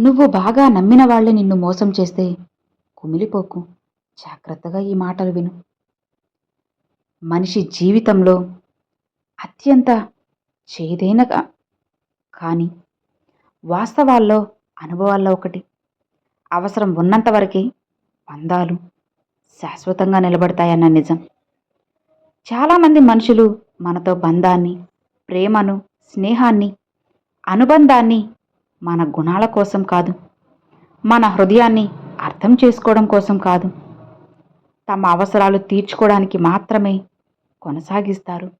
నువ్వు బాగా నమ్మిన వాళ్ళే నిన్ను మోసం చేస్తే. కుమిలిపోకు. జాగ్రత్తగా ఈ మాటలు విను. మనిషి జీవితంలో అత్యంత చేదైన కానీ వాస్తవాల్లో అనుభవాల్లో ఒకటి. అవసరం ఉన్నంత వరకే బంధాలు శాశ్వతంగా నిలబడతాయన్న నిజం. చాలామంది మనుషులు మనతో బంధాన్ని ప్రేమను స్నేహాన్ని అనుబంధాన్ని మన గుణాల కోసం కాదు. మన హృదయాన్ని అర్థం చేసుకోవడం కోసం కాదు. తమ అవసరాలు తీర్చుకోవడానికి మాత్రమే కొనసాగిస్తారు.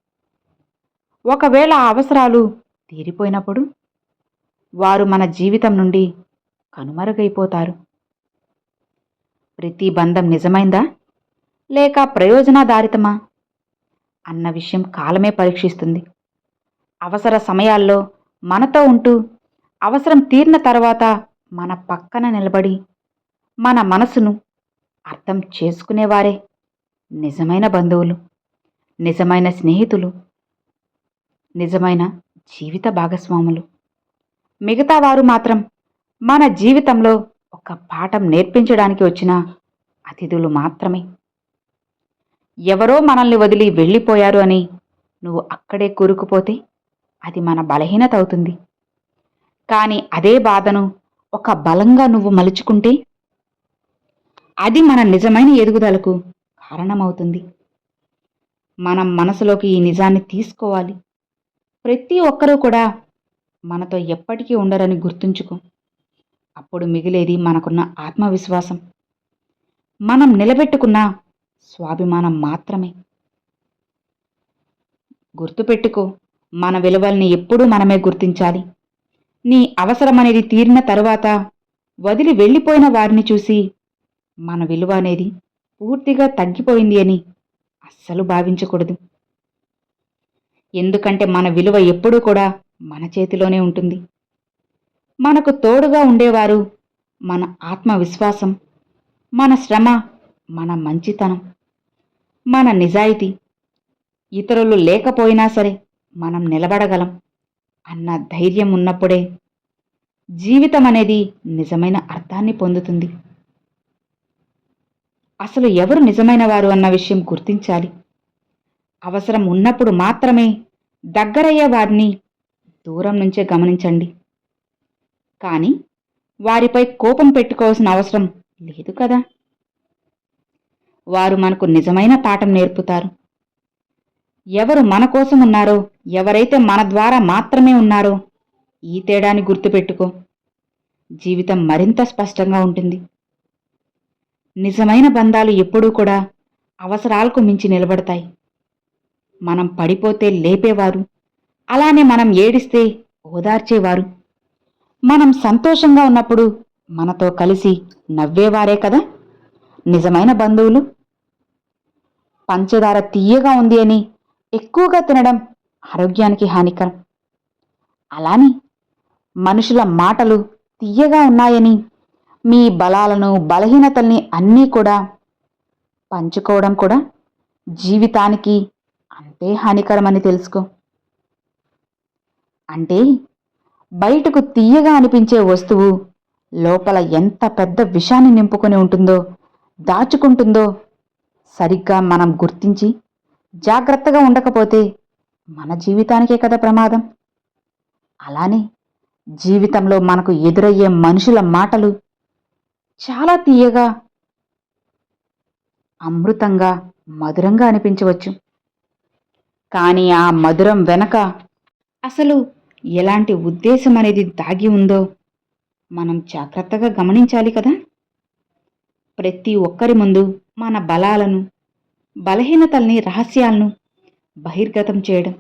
ఒకవేళ ఆ అవసరాలు తీరిపోయినప్పుడు వారు మన జీవితం నుండి కనుమరుగైపోతారు. ప్రతి బంధం నిజమైందా? లేక ప్రయోజనాధారితమా? అన్న విషయం కాలమే పరీక్షిస్తుంది. అవసర సమయాల్లో మనతో ఉంటూ అవసరం తీరిన తర్వాత మన పక్కన నిలబడి మన మనసును అర్థం చేసుకునేవారే నిజమైన బంధువులు నిజమైన స్నేహితులు నిజమైన జీవిత భాగస్వాములు. మిగతా వారు మాత్రం మన జీవితంలో ఒక పాఠం నేర్పించడానికి వచ్చిన అతిథులు మాత్రమే. ఎవరో మనల్ని వదిలి వెళ్ళిపోయారు అని నువ్వు అక్కడే కూరుకుపోతే అది మన బలహీనత అవుతుంది. కానీ అదే బాధను ఒక బలంగా నువ్వు మలుచుకుంటే అది మన నిజమైన ఎదుగుదలకు కారణమవుతుంది. మనం మనసులోకి ఈ నిజాన్ని తీసుకోవాలి. ప్రతి ఒక్కరూ కూడా మనతో ఎప్పటికీ ఉండరని గుర్తుంచుకో. అప్పుడు మిగిలేది మనకున్న ఆత్మవిశ్వాసం. మనం నిలబెట్టుకున్న స్వాభిమానం మాత్రమే. గుర్తుపెట్టుకో మన విలువల్ని ఎప్పుడూ మనమే గుర్తించాలి. నీ అవసరమనేది తీరిన తరువాత వదిలి వెళ్ళిపోయిన వారిని చూసి మన విలువ అనేది పూర్తిగా తగ్గిపోయింది అని అస్సలు భావించకూడదు. ఎందుకంటే మన విలువ ఎప్పుడూ కూడా మన చేతిలోనే ఉంటుంది. మనకు తోడుగా ఉండేవారు మన ఆత్మవిశ్వాసం మన శ్రమ మన మంచితనం మన నిజాయితీ. ఇతరులు లేకపోయినా సరే మనం నిలబడగలం. అన్న ధైర్యం ఉన్నప్పుడే జీవితం అనేది నిజమైన అర్థాన్ని పొందుతుంది. అసలు ఎవరు నిజమైన వారు అన్న విషయం గుర్తించాలి. అవసరం ఉన్నప్పుడు మాత్రమే దగ్గరయ్యే వారిని దూరం నుంచే గమనించండి. కానీ వారిపై కోపం పెట్టుకోవాల్సిన అవసరం లేదు కదా? వారు మనకు నిజమైన పాఠం నేర్పుతారు. ఎవరు మన కోసం ఉన్నారో? ఎవరైతే మన ద్వారా మాత్రమే ఉన్నారో? ఈ తేడాని గుర్తుపెట్టుకో. జీవితం మరింత స్పష్టంగా ఉంటుంది. నిజమైన బంధాలు ఎప్పుడూ కూడా అవసరాలకు మించి నిలబడతాయి. మనం పడిపోతే లేపేవారు. అలానే మనం ఏడిస్తే ఓదార్చేవారు. మనం సంతోషంగా ఉన్నప్పుడు మనతో కలిసి నవ్వేవారే కదా? నిజమైన బంధువులు. పంచదార తీయగా ఉంది అని ఎక్కువగా తినడం ఆరోగ్యానికి హానికరం. అలానే మనుషుల మాటలు తీయగా ఉన్నాయని మీ బలాలను బలహీనతల్ని అన్నీ కూడా పంచుకోవడం కూడా జీవితానికి అంతే హానికరమని తెలుసుకో. అంటే బయటకు తీయగా అనిపించే వస్తువు లోపల ఎంత పెద్ద విషాన్ని నింపుకొని ఉంటుందో దాచుకుంటుందో సరిగ్గా మనం గుర్తించి జాగ్రత్తగా ఉండకపోతే మన జీవితానికే కదా ప్రమాదం. అలానే జీవితంలో మనకు ఎదురయ్యే మనుషుల మాటలు చాలా తీయగా అమృతంగా మధురంగా అనిపించవచ్చు. కానీ ఆ మధురం వెనక అసలు ఎలాంటి ఉద్దేశం అనేది దాగి ఉందో మనం జాగ్రత్తగా గమనించాలి కదా. ప్రతి ఒక్కరి ముందు మన బలాలను బలహీనతల్ని రహస్యాలను బహిర్గతం చేయడం.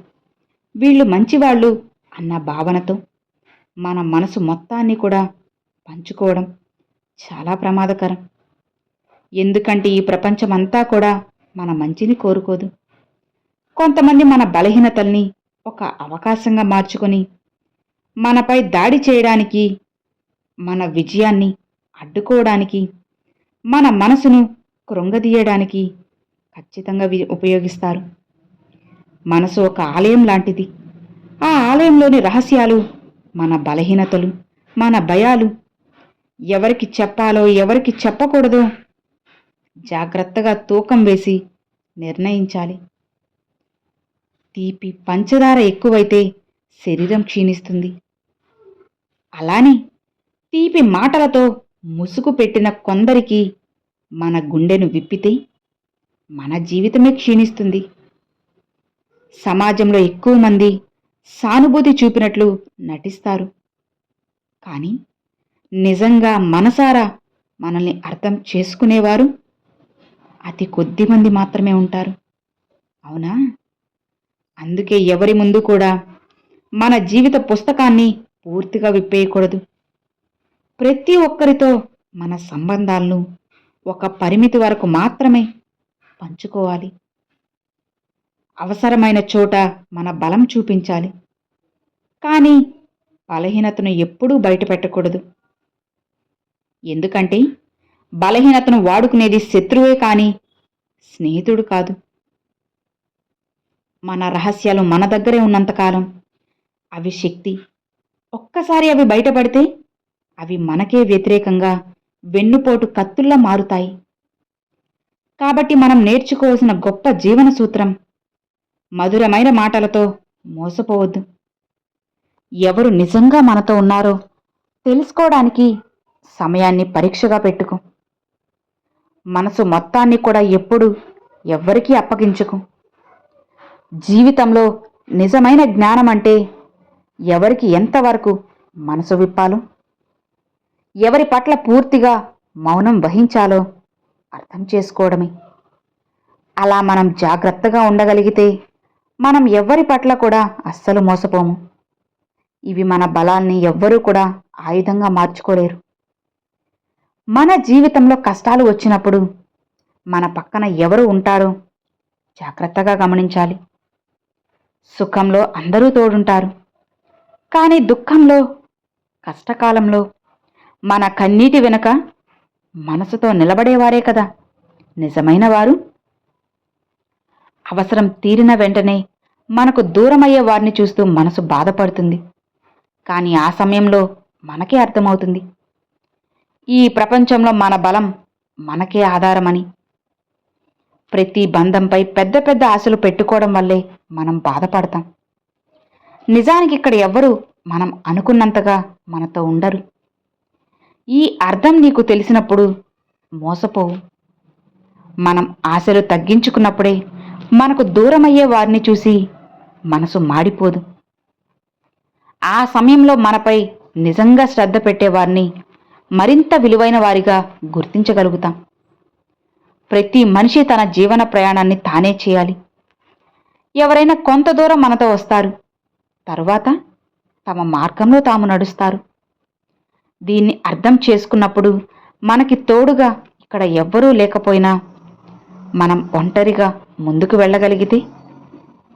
వీళ్ళు మంచివాళ్ళు అన్న భావనతో మన మనసు మొత్తాన్ని కూడా పంచుకోవడం చాలా ప్రమాదకరం. ఎందుకంటే ఈ ప్రపంచమంతా కూడా మన మంచిని కోరుకోదు. కొంతమంది మన బలహీనతల్ని ఒక అవకాశంగా మార్చుకొని మనపై దాడి చేయడానికి మన విజయాన్ని అడ్డుకోవడానికి మన మనసును కృంగదీయడానికి ఖచ్చితంగా వి- ఉపయోగిస్తారు. మనసు ఒక ఆలయం లాంటిది. ఆ ఆలయంలోని రహస్యాలు మన బలహీనతలు మన భయాలు ఎవరికి చెప్పాలో ఎవరికి చెప్పకూడదో జాగ్రత్తగా తూకం వేసి నిర్ణయించాలి. తీపి పంచదార ఎక్కువైతే శరీరం క్షీణిస్తుంది. అలానే తీపి మాటలతో ముసుగు పెట్టిన కొందరికి మన గుండెను విప్పితే మన జీవితమే క్షీణిస్తుంది. సమాజంలో ఎక్కువ మంది సానుభూతి చూపినట్లు నటిస్తారు. కానీ నిజంగా మనసారా మనల్ని అర్థం చేసుకునేవారు? అతి కొద్ది మంది మాత్రమే ఉంటారు. అవునా? అందుకే ఎవరి ముందు కూడా మన జీవిత పుస్తకాన్ని పూర్తిగా విప్పేయకూడదు. ప్రతి ఒక్కరితో మన సంబంధాలను ఒక పరిమితి వరకు మాత్రమే పంచుకోవాలి. అవసరమైన చోట మన బలం చూపించాలి. కానీ బలహీనతను ఎప్పుడూ బయటపెట్టకూడదు. ఎందుకంటే బలహీనతను వాడుకునేది శత్రువే కానీ స్నేహితుడు కాదు. మన రహస్యాలు మన దగ్గరే ఉన్నంతకాలం అవి శక్తి. ఒక్కసారి అవి బయటపడితే అవి మనకే వ్యతిరేకంగా వెన్నుపోటు కత్తుల్లా మారుతాయి. కాబట్టి మనం నేర్చుకోవాల్సిన గొప్ప జీవన సూత్రం. మధురమైన మాటలతో మోసపోవద్దు. ఎవరు నిజంగా మనతో ఉన్నారో తెలుసుకోవడానికి సమయాన్ని పరీక్షగా పెట్టుకో. మనసు మొత్తాన్ని కూడా ఎప్పుడు ఎవ్వరికీ అప్పగించుకు. జీవితంలో నిజమైన జ్ఞానం అంటే ఎవరికి ఎంతవరకు మనసు విప్పాలో ఎవరి పట్ల పూర్తిగా మౌనం వహించాలో అర్థం చేసుకోవడమే. అలా మనం జాగ్రత్తగా ఉండగలిగితే మనం ఎవ్వరి పట్ల కూడా అస్సలు మోసపోము. ఇవి మన బలాన్ని ఎవ్వరూ కూడా ఆయుధంగా మార్చుకోలేరు. మన జీవితంలో కష్టాలు వచ్చినప్పుడు మన పక్కన ఎవరు ఉంటారో జాగ్రత్తగా గమనించాలి. సుఖంలో అందరూ తోడుంటారు. కానీ దుఃఖంలో కష్టకాలంలో మన కన్నీటి వెనుక మనసుతో నిలబడేవారే కదా. నిజమైన వారు? అవసరం తీరిన వెంటనే మనకు దూరమయ్యే వారిని చూస్తూ మనసు బాధపడుతుంది. కానీ ఆ సమయంలో మనకే అర్థమవుతుంది. ఈ ప్రపంచంలో మన బలం మనకే ఆధారమని. ప్రతి బంధంపై పెద్ద పెద్ద ఆశలు పెట్టుకోవడం వల్లే మనం బాధపడతాం. నిజానికి ఇక్కడ ఎవ్వరూ మనం అనుకున్నంతగా మనతో ఉండరు. ఈ అర్థం నీకు తెలిసినప్పుడు మోసపోవు మనం ఆశలు తగ్గించుకున్నప్పుడే మనకు దూరమయ్యే వారిని చూసి మనసు మాడిపోదు. ఆ సమయంలో మనపై నిజంగా శ్రద్ధ పెట్టేవారిని మరింత విలువైన వారిగా గుర్తించగలుగుతాం. ప్రతి మనిషి తన జీవన ప్రయాణాన్ని తానే చేయాలి. ఎవరైనా కొంత దూరం మనతో వస్తారు. తరువాత తమ మార్గంలో తాము నడుస్తారు. దీన్ని అర్థం చేసుకున్నప్పుడు మనకి తోడుగా ఇక్కడ ఎవ్వరూ లేకపోయినా మనం ఒంటరిగా ముందుకు వెళ్ళగలిగితే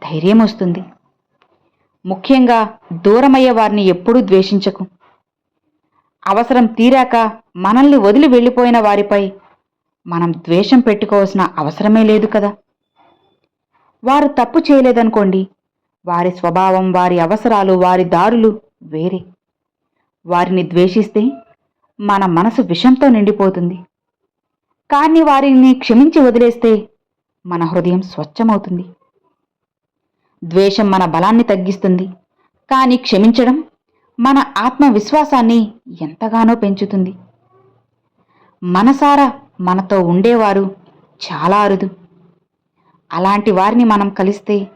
ధైర్యం వస్తుంది. ముఖ్యంగా దూరమయ్యే వారిని ఎప్పుడూ ద్వేషించకు. అవసరం తీరాక మనల్ని వదిలి వెళ్ళిపోయిన వారిపై మనం ద్వేషం పెట్టుకోవాల్సిన అవసరమే లేదు కదా. వారు తప్పు చేయలేదనుకోండి వారి స్వభావం వారి అవసరాలు వారి దారులు వేరే. వారిని ద్వేషిస్తే మన మనసు విషంతో నిండిపోతుంది. కానీ వారిని క్షమించి వదిలేస్తే మన హృదయం స్వచ్ఛమవుతుంది. ద్వేషం మన బలాన్ని తగ్గిస్తుంది. కానీ క్షమించడం మన ఆత్మవిశ్వాసాన్ని ఎంతగానో పెంచుతుంది. మనసారా మనతో ఉండేవారు చాలా అరుదు. అలాంటి వారిని మనం కలిస్తే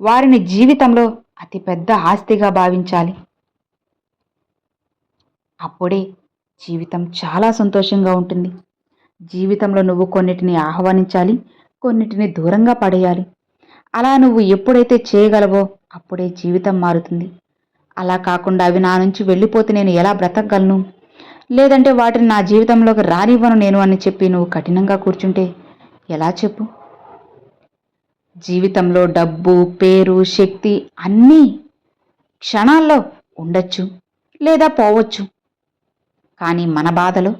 వారిని జీవితంలో అతిపెద్ద ఆస్తిగా భావించాలి. అప్పుడే జీవితం చాలా సంతోషంగా ఉంటుంది. జీవితంలో నువ్వు కొన్నిటిని ఆహ్వానించాలి కొన్నిటిని దూరంగా పడేయాలి. అలా నువ్వు ఎప్పుడైతే చేయగలవో అప్పుడే జీవితం మారుతుంది. అలా కాకుండా అవి నా నుంచి వెళ్ళిపోతే నేను ఎలా బ్రతకగలను? లేదంటే వాటిని నా జీవితంలోకి రానివ్వను నేను అని చెప్పి నువ్వు కఠినంగా కూర్చుంటే ఎలా చెప్పు? జీవితంలో డబ్బు పేరు శక్తి అన్నీ క్షణాల్లో ఉండొచ్చు లేదా పోవచ్చు. కానీ మన బాధలో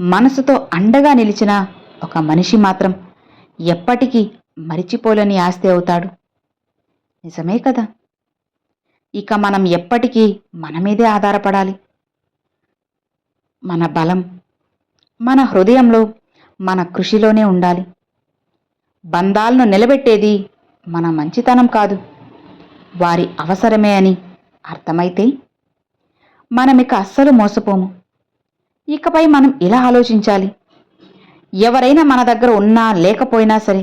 మనసుతో అండగా నిలిచిన ఒక మనిషి మాత్రం ఎప్పటికీ మరిచిపోలేని ఆస్తి అవుతాడు. నిజమే కదా? ఇక మనం ఎప్పటికీ మన మీదే ఆధారపడాలి. మన బలం మన హృదయంలో మన కృషిలోనే ఉండాలి. బంధాలను నిలబెట్టేది మన మంచితనం కాదు. వారి అవసరమే అని అర్థమైతే మనమిక అస్సలు మోసపోము. ఇకపై మనం ఇలా ఆలోచించాలి? ఎవరైనా మన దగ్గర ఉన్నా లేకపోయినా సరే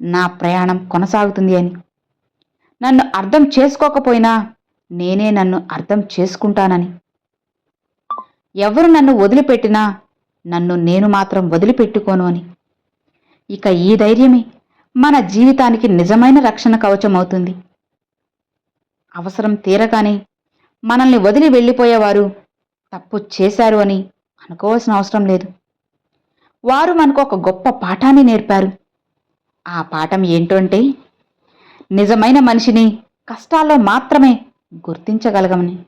నా ప్రయాణం కొనసాగుతుంది అని. నన్ను అర్థం చేసుకోకపోయినా నేనే నన్ను అర్థం చేసుకుంటానని. ఎవరు నన్ను వదిలిపెట్టినా నన్ను నేను మాత్రం వదిలిపెట్టుకోను అని. ఇక ఈ ధైర్యమే మన జీవితానికి నిజమైన రక్షణ కవచం అవుతుంది అవసరం తీరగానే మనల్ని వదిలి వెళ్ళిపోయేవారు తప్పు చేశారు అని అనుకోవాల్సిన అవసరం లేదు. వారు మనకు ఒక గొప్ప పాఠాన్ని నేర్పారు. ఆ పాఠం ఏంటో అంటే నిజమైన మనిషిని కష్టాల్లో మాత్రమే గుర్తించగలగమని.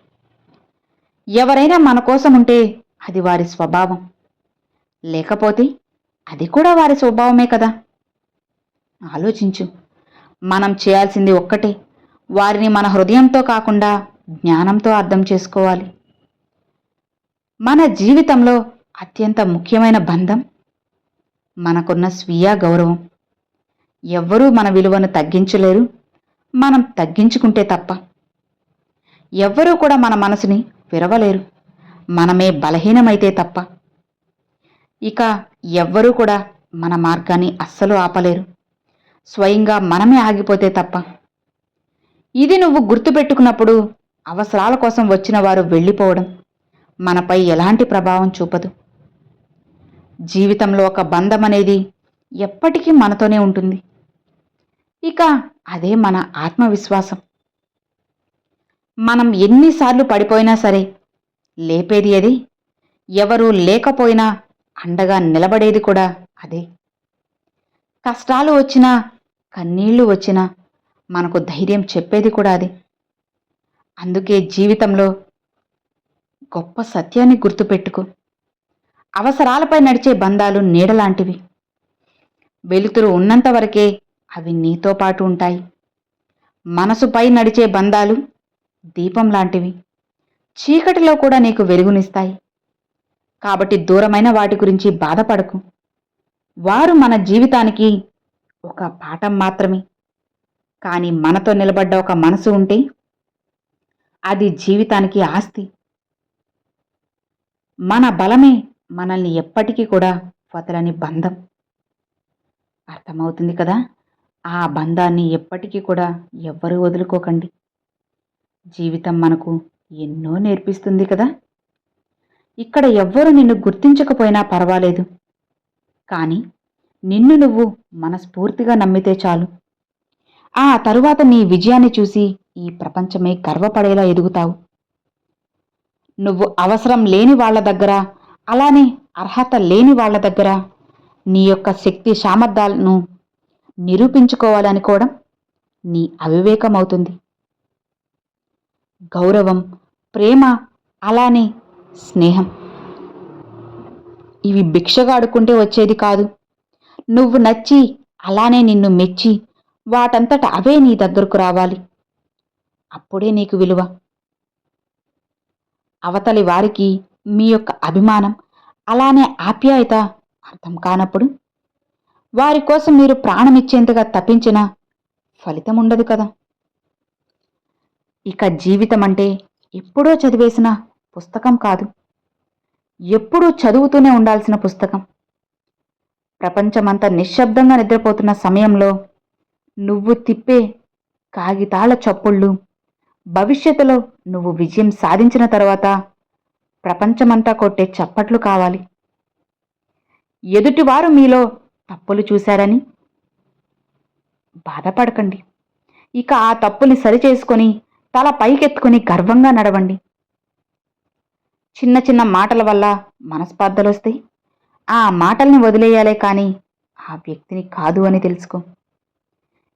ఎవరైనా మన కోసం ఉంటే అది వారి స్వభావం. లేకపోతే అది కూడా వారి స్వభావమే కదా. ఆలోచించు. మనం చేయాల్సింది ఒక్కటే. వారిని మన హృదయంతో కాకుండా జ్ఞానంతో అర్థం చేసుకోవాలి. మన జీవితంలో అత్యంత ముఖ్యమైన బంధం మనకున్న స్వీయ గౌరవం. ఎవ్వరూ మన విలువను తగ్గించలేరు మనం తగ్గించుకుంటే తప్ప. ఎవ్వరూ కూడా మన మనసుని విరవలేరు మనమే బలహీనమైతే తప్ప. ఇక ఎవ్వరూ కూడా మన మార్గాన్ని అస్సలు ఆపలేరు స్వయంగా మనమే ఆగిపోతే తప్ప. ఇది నువ్వు గుర్తుపెట్టుకున్నప్పుడు అవసరాల కోసం వచ్చిన వారు వెళ్ళిపోవడం. మనపై ఎలాంటి ప్రభావం చూపదు. జీవితంలో ఒక బంధం అనేది ఎప్పటికీ మనతోనే ఉంటుంది. ఇక అదే మన ఆత్మవిశ్వాసం. మనం ఎన్నిసార్లు పడిపోయినా సరే లేపేది అది. ఎవరూ లేకపోయినా అండగా నిలబడేది కూడా అదే. కష్టాలు వచ్చినా కన్నీళ్ళు వచ్చినా మనకు ధైర్యం చెప్పేది కూడా అది. అందుకే జీవితంలో గొప్ప సత్యాన్ని గుర్తుపెట్టుకో. అవసరాలపై నడిచే బంధాలు నీడలాంటివి. వెలుతురు ఉన్నంతవరకే అవి నీతో పాటు ఉంటాయి. మనసుపై నడిచే బంధాలు దీపం లాంటివి. చీకటిలో కూడా నీకు వెలుగునిస్తాయి. కాబట్టి దూరమైన వాటి గురించి బాధపడకు. వారు మన జీవితానికి ఒక పాఠం మాత్రమే. కానీ మనతో నిలబడ్డ ఒక మనసు ఉంటే అది జీవితానికి ఆస్తి. మన బలమే మనల్ని ఎప్పటికీ కూడా వదలని బంధం. అర్థమవుతుంది కదా? ఆ బంధాన్ని ఎప్పటికీ కూడా ఎవ్వరూ వదులుకోకండి. జీవితం మనకు ఎన్నో నేర్పిస్తుంది కదా? ఇక్కడ ఎవ్వరు నిన్ను గుర్తించకపోయినా పర్వాలేదు. కానీ నిన్ను నువ్వు మనస్ఫూర్తిగా నమ్మితే చాలు. ఆ తరువాత నీ విజయాన్ని చూసి ఈ ప్రపంచమే గర్వపడేలా ఎదుగుతావు. నువ్వు అవసరం లేని వాళ్ళ దగ్గర అలానే అర్హత లేని వాళ్ళ దగ్గర నీ యొక్క శక్తి సామర్థ్యాలను నిరూపించుకోవాలనుకోవడం నీ అవివేకం అవుతుంది గౌరవం ప్రేమ అలానే స్నేహం. ఇవి భిక్షగాడుకుంటే వచ్చేది కాదు. నువ్వు నచ్చి అలానే నిన్ను మెచ్చి వాటంతట అవే నీ దగ్గరకు రావాలి. అప్పుడే నీకు విలువ. అవతలి వారికి మీ యొక్క అభిమానం అలానే ఆప్యాయత అర్థం కానప్పుడు వారి కోసం మీరు ప్రాణమిచ్చేంతగా తప్పించిన ఫలితం ఉండదు కదా. ఇక జీవితం అంటే ఎప్పుడో చదివేసిన పుస్తకం కాదు. ఎప్పుడూ చదువుతూనే ఉండాల్సిన పుస్తకం. ప్రపంచమంతా నిశ్శబ్దంగా నిద్రపోతున్న సమయంలో నువ్వు తిప్పే కాగితాల చప్పుళ్ళు భవిష్యత్తులో నువ్వు విజయం సాధించిన తర్వాత ప్రపంచమంతా కొట్టే చప్పట్లు కావాలి. ఎదుటివారు మీలో తప్పులు చూశారని బాధపడకండి. ఇక ఆ తప్పుని సరిచేసుకొని తల పైకెత్తుకుని గర్వంగా నడవండి. చిన్న చిన్న మాటల వల్ల మనస్పర్ధలు వస్తాయి. ఆ మాటల్ని వదిలేయాలే కానీ ఆ వ్యక్తిని కాదు అని తెలుసుకో.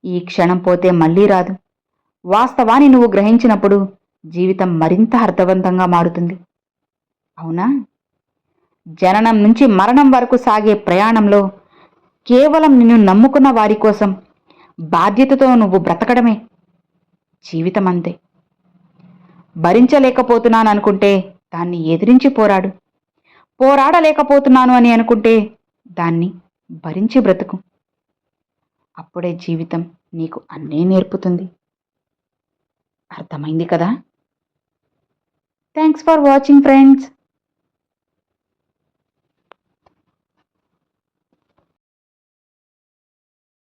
ఈ క్షణం పోతే మళ్ళీ రాదు. వాస్తవాన్ని నువ్వు గ్రహించినప్పుడు జీవితం మరింత అర్థవంతంగా మారుతుంది. అవునా? జననం నుంచి మరణం వరకు సాగే ప్రయాణంలో కేవలం నిన్ను నమ్ముకున్న వారి కోసం బాధ్యతతో నువ్వు బ్రతకడమే జీవితం అంతే. భరించలేకపోతున్నాను అనుకుంటే దాన్ని ఎదిరించి పోరాడు. పోరాడలేకపోతున్నాను అని అనుకుంటే దాన్ని భరించి బ్రతుకు. అప్పుడే జీవితం నీకు అన్నీ నేర్పుతుంది. అర్థమైంది కదా? Thanks for watching friends